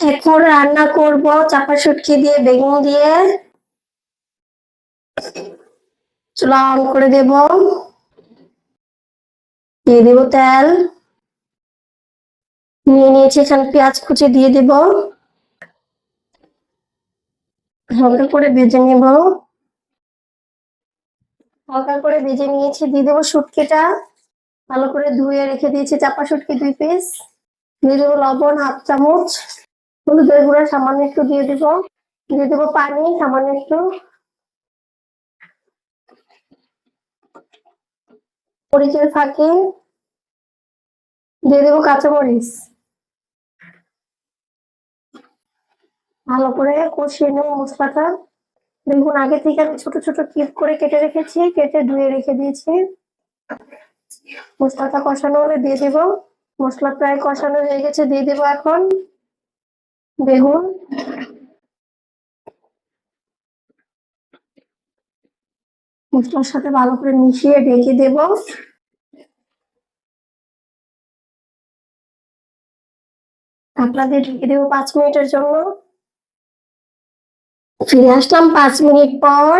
এখন রান্না করব চাপা শুটকি দিয়ে, বেগুন দিয়ে। চুলা অন করে দেব। দিয়ে দেব তেল। নিয়ে নিয়েছি এখানে পেঁয়াজ কুচি দিয়ে দেব। হালকা করে ভেজে নেব। হালকা করে ভেজে নিয়েছি, দিয়ে দেবো শুটকিটা। ভালো করে ধুয়ে রেখে দিয়েছি চাপা শুটকি দুই পিস দিয়ে দেবো লবণ, হাফ চামচ। হলুদের গুঁড়া সামান্য একটু দিয়ে দিব। দিয়ে দেবো পানি, সামান্য একটু। মরিচের ফাঁকি দিয়ে দেবো কাঁচামরিচ। ভালো করে কষিয়ে নেব মশলাটা। দেখুন, আগে থেকে আমি ছোট ছোট কিপ করে কেটে রেখেছি, কেটে ধুয়ে রেখে দিয়েছি। মশলাটা কষানো হলে দিয়ে দেব। মশলা প্রায় কষানো হয়ে গেছে, দিয়ে দেবো এখন। বেগুন মশলার সাথে ভালো করে মিশিয়ে ঢেকে দেব। আপনাদের ঢেকে দেবো পাঁচ মিনিটের জন্য। ফিরে আসলাম পাঁচ মিনিট পর।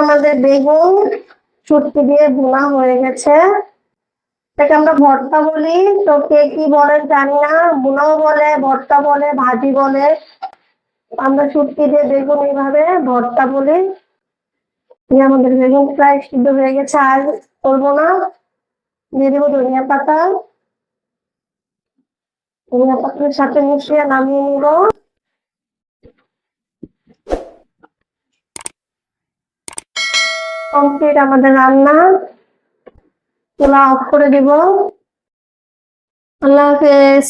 আমাদের বেগুন শুটকি দিয়ে বোনা হয়ে গেছে। এটাকে আমরা ভর্তা বলি। তো কে কি বলে জানি না। বুনাও বলে, ভর্তা বলে, ভাজি বলে। আমরা শুটকি দিয়ে বেগুন এইভাবে ভর্তা বলি। আমাদের বেগুন প্রায় সিদ্ধ হয়ে গেছে। আর করব না। দিয়ে দেবো ধনিয়া পাতা। ধনিয়া পাতার সাথে মিশিয়ে নামিয়ে নিব। কমপ্লিট আমাদের রান্না। চুলা অফ করে দিব। আল্লাহ হাফেজ।